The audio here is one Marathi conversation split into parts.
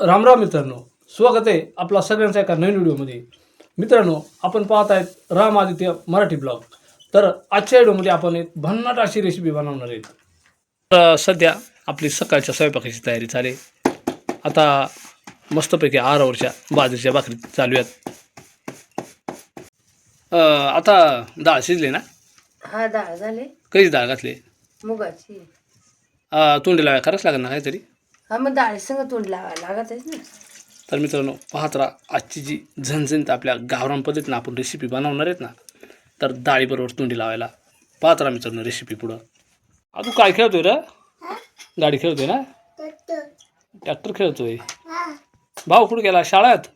रामराम मित्रांनो स्वागत आहे आपला सगळ्यांचा एका नवीन व्हिडिओमध्ये. मित्रांनो आपण पाहत आहेत राम आदित्य मराठी ब्लॉग. तर आजच्या व्हिडिओमध्ये आपण एक भन्नाट अशी रेसिपी बनवणार आहेत तर सध्या आपली सकाळच्या स्वयंपाकाची तयारी चालू आहे. आता मस्तपैकी आरावरच्या बाजरीच्या भाकरी चालू आहेत. आता डाळ शिजली ना? हा डाळ झाले. कधीच डाळ घातली? मुगाची. अं, तोंडी लावाय करावंच लागेल ना काहीतरी? हा मग डाळी संग तोंड लावा लागत आहेस ना. तर मित्रांनो पाहत राहा आजची जी झणझणीत आपल्या गावरान पद्धतीनं आपण रेसिपी बनवणार आहेत ना तर डाळीबरोबर तोंडी लावायला. पाहत राहा मित्रांनो रेसिपी पुढं. आ तू काय खेळतोय रे? गाडी खेळतोय ना? ट्रॅक्टर. खेळतोय. भाऊ कुठे गेला? शाळेत?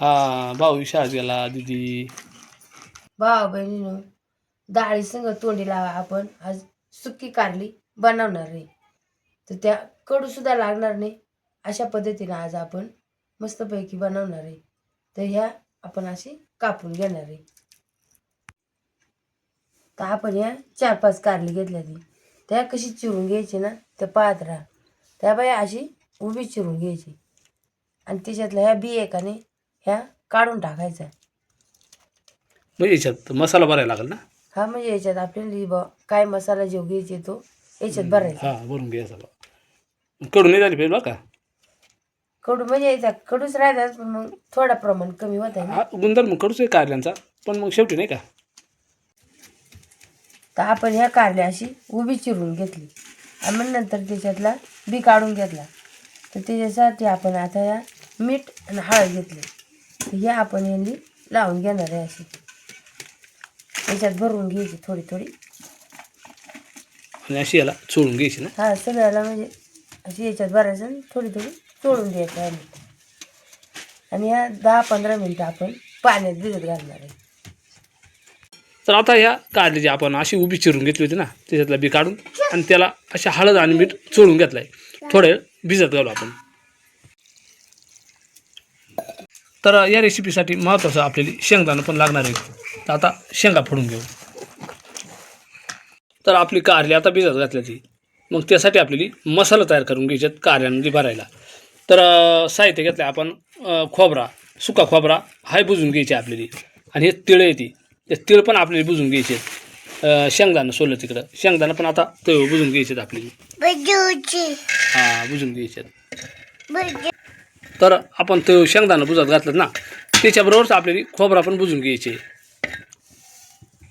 हा भाऊ शाळेत गेला दिदी. भाऊ बहिणीनो डाळी संग तोंडी लावा आपण. आज सुकी कारली बनवणार आहे. तर त्या कडू सुद्धा लागणार नाही. अशा पद्धतीने आज आपण मस्तपैकी बनवणार आहे. तर ह्या आपण अशी कापून घेणार आहे. तर आपण या चार पाच कारली घेतल्या ती. त्या कशी चिरून घ्यायची ना ते पाहत राहा. त्या बाई अशी उभी चिरून घ्यायची. आणि त्याच्यातल्या ह्या बी एकाने ह्या काढून टाकायच्या. म्हणजे याच्यात मसाला भरायला लागेल ना? हा म्हणजे याच्यात आपल्याला ब- काय मसाला जेव घ्यायचे तो याच्यात भरायचा. हा भरून घ्या सगळं कडून नाही झाली पाहिजे बरं का? कडू म्हणजे याचा कडूच राहतात पण मग थोडा प्रमाण कमी होत आहे ना. हा गुणधर्म कडूच आहे कारल्यांचा पण मग शेवटी नाही का? तर आपण ह्या कारल्या अशी उभी चिरून घेतली. आणि मग नंतर त्याच्यातला बी काढून घेतला. तर त्याच्यासाठी आपण आता या मीठ आणि हळद घेतली. तर हे आपण यांनी लावून घेणार आहे अशी. याच्यात भरून घ्यायची थोडी थोडी. आणि अशी याला चोळून घ्यायची ना? हा सगळ्याला म्हणजे अशी याच्यात भरायचं आणि थोडी थोडी सोडून द्यायचं आणि आणि या दहा पंधरा मिनटं आपण पाण्यात भिजत घालणार आहे. तर आता ह्या जी आपण अशी उभी चिरून घेतली होती ना त्याच्यातला बी काढून आणि त्याला अशा हळद आणि मीठ चोळून घेतलाय. थोडं वेळ भिजत घालू आपण. तर या रेसिपीसाठी महत्त्वाचं आपल्याला शेंगदाणं पण लागणार आहे. तर आता शेंगा फोडून घेऊ. तर आपली कारली आता भिजत घातल्याची. मग त्यासाठी आपल्याला मसाला तयार करून घ्यायच्यात कारल्यामध्ये भरायला. तर साहित्य घेतलं आपण खोबरा सुका खोबरा हाय बुजून घ्यायचे आपल्याला. आणि हे तिळ येते ते. तिळ पण आपल्याला बुजून घ्यायचे. शेंगदाणं सोललं तिकडं. शेंगदाणं पण आता ते बुजून घ्यायचे आपल्याला. हां बुजून घ्यायचे तर आपण ते शेंगदाणं बुजत घातलं ना त्याच्याबरोबरच आपल्याला खोबरा पण बुजून घ्यायचे.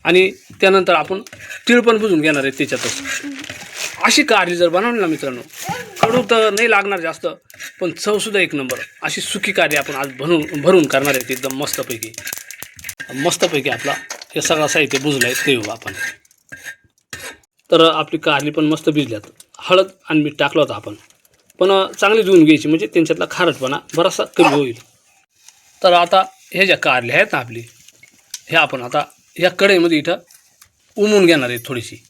आणि त्यानंतर आपण तीळ पण बुजून घेणार आहे त्याच्यातच. अशी कारली जर बनवली ना मित्रांनो कडू तर नाही लागणार जास्त पण चवसुद्धा एक नंबर. अशी सुकी कारली आपण आज भरून भरून करणार आहेत एकदम मस्तपैकी. मस्तपैकी आपला हे सगळं साहित्य बुजलं आहे ते येऊ आपण. तर आपली कारली पण मस्त भिजल्यात. हळद आणि मीठ टाकलं होतं आपण. पण चांगली धुवून घ्यायची म्हणजे त्यांच्यातला खारटपणा बराचसा कमी होईल. तर आता हे ज्या कारल्या आहेत ना आपली हे आपण आता ह्या कढईमध्ये इथं उमून घेणार आहे थोडीशी.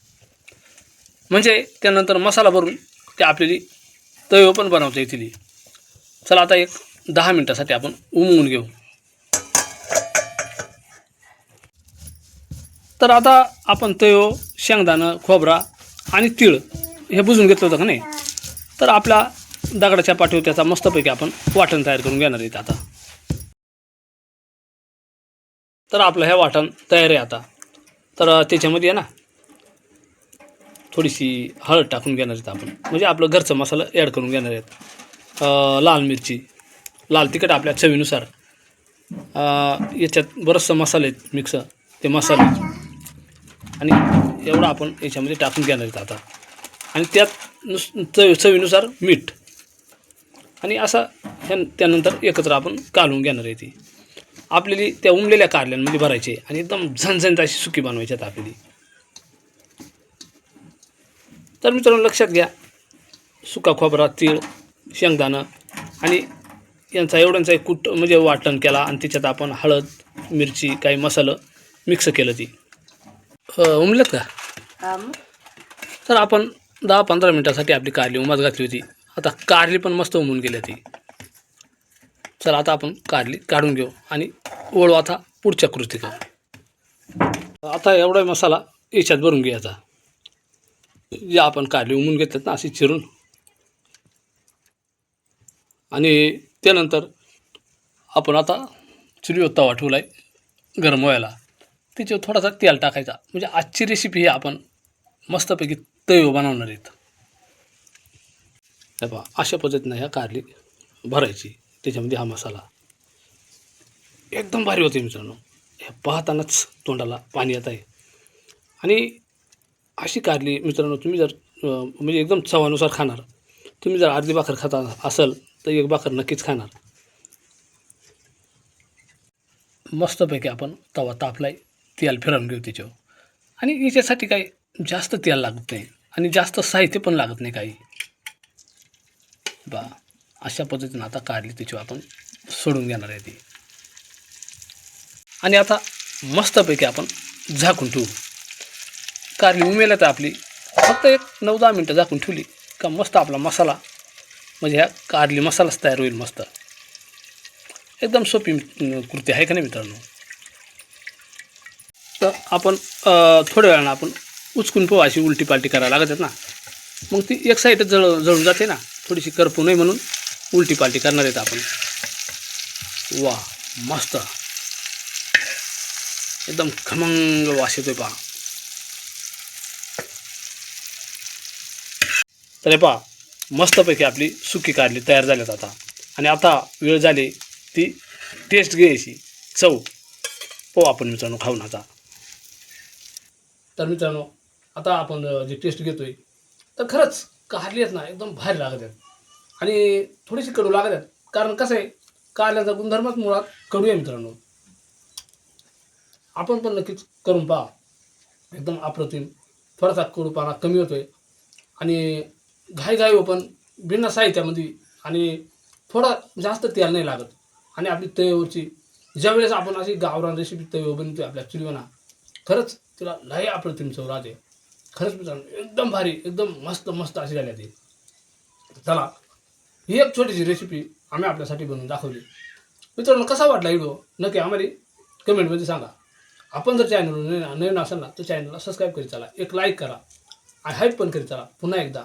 म्हणजे त्यानंतर मसाला भरून ते आपल्याली तवे पण बनवता येतील चला आता एक दहा मिनटासाठी आपण उमवून घेऊ. तर आता आपण तयो शेंगदाणं खोबरा आणि तीळ हे बुजून घेतलं होतं का नाही? तर आपल्या दगडाच्या पाठीवर त्याचा मस्तपैकी आपण वाटण तयार करून घेणार आहेत आता. तर आपलं हे वाटण तयार आहे आता. तर त्याच्यामध्ये आहे ना थोडीशी हळद टाकून घेणार आहेत आपण. म्हणजे आपलं घरचं मसाला ॲड करून घेणार आहेत. लाल मिरची. लाल तिखट आपल्या चवीनुसार. याच्यात बरंचसं मसाले आहेत मिक्स ते मसाले. आणि एवढं आपण याच्यामध्ये टाकून घेणार आहेत आता. आणि त्यात नुस चव चवीनुसार मीठ. आणि असा ह्या त्यानंतर एकत्र आपण कालवून घेणार आहे ती. आपल्याली त्या उमलेल्या कारल्यांमध्ये भरायचे. आणि एकदम झणझणीत अशी सुकी बनवायची आहेत आपल्याला. तर मित्रांनो लक्षात घ्या. सुका खोबरा तीळ शेंगदाणं आणि यांचा एवढ्यांचा एक कुट म्हणजे वाटण केला आणि त्याच्यात आपण हळद मिरची काही मसालं मिक्स केलं ती. उमलत का? तर आपण दहा पंधरा मिनटासाठी आपली कारली उमात घातली होती. आता कारली पण मस्त उमून गेली ती. चला आता आपण कारली काढून घेऊ आणि ओळू आता पुढच्या कृती करू आता एवढा मसाला याच्यात भरून घ्यायचा. जे आपण कारली उमून घेतल्यात ना अशी चिरून. आणि त्यानंतर आपण आता चुलीवर तवा ठेवला आहे गरम व्हायला. त्याच्यावर थोडासा तेल टाकायचा. म्हणजे आजची रेसिपी ही आपण मस्तपैकी तव बनवणार आहेत. हे पहा अशा पद्धतीनं ह्या कारली भरायची. त्याच्यामध्ये हा मसाला एकदम भारी होते मित्रांनो. हे पाहतानाच तोंडाला पाणी येत आहे. आणि अशी कारली मित्रांनो तुम्ही जर म्हणजे एकदम चवानुसार खाणार तुम्ही जर अर्धी भाकर खाता असाल तर एक भाकर नक्कीच खाणार. मस्तपैकी आपण तवा तापलाय तेल फिरवून घेऊ त्याच्यावर. आणि याच्यासाठी काही जास्त तेल लागत नाही आणि जास्त साहित्य पण लागत नाही काही. बा अशा पद्धतीनं आता कारली त्याच्यावर आपण सोडून घेणार आहे ती. आणि आता मस्तपैकी आपण झाकून ठेवू. कारली उमेल तर आपली. फक्त एक नऊ दहा मिनटं झाकून ठेवली. का मस्त आपला मसाला. म्हणजे ह्या कारली मसालाच तयार होईल मस्त. एकदम सोपी कृती आहे का नाही मित्रांनो? तर आपण थोड्या वेळानं आपण उचकून पाहू. अशी उलटी पालटी करायला लागत आहेत ना. मग ती एक साईडच जळ जळून जाते ना. थोडीशी करपू नये म्हणून उलटी पालटी करणार आहेत आपण. वा मस्त. एकदम खमंग वास येतोय पहा. तर हे पहा मस्तपैकी आपली सुकी कारली तयार झाल्यात आता. आणि आता वेळ झाली ती टेस्ट घ्यायची. चव. पाहू आपण मित्रांनो खाऊन आता. तर मित्रांनो आता आपण जी जे टेस्ट घेतोय तर खरंच कारली आहेत ना एकदम भारी लागत आहेत. आणि थोडीशी कडू लागत आहेत. कारण कसं आहे कारल्याचा गुणधर्मच मुळात कडू आहे मित्रांनो. आपण पण नक्कीच करून पहा. एकदम अप्रतिम. थोडासा कडूपाना कमी होतोय. आणि घाई घाई पण भिन्न साहित्यामध्ये आणि थोडा जास्त तेल नाही लागत. आणि आपली तव्यावरची ज्यावेळेस आपण अशी गावरान रेसिपी तव्यावर बनते आपल्या चुलीवना खरंच तिला लय अप्रतिम चव राहते. खरंच मित्रांनो एकदम भारी एकदम मस्त मस्त अशी झाली ती. चला ही एक छोटीशी रेसिपी आम्ही आपल्यासाठी बनवून दाखवली. मित्रांनो कसा वाटला व्हिडिओ नक्की आम्हाला कमेंटमध्ये सांगा. आपण जर चॅनल नवीन असाल ना तर चॅनलला सबस्क्राईब करीत चला. एक लाईक करा. आणि हाईप पण करीत चला. पुन्हा एकदा.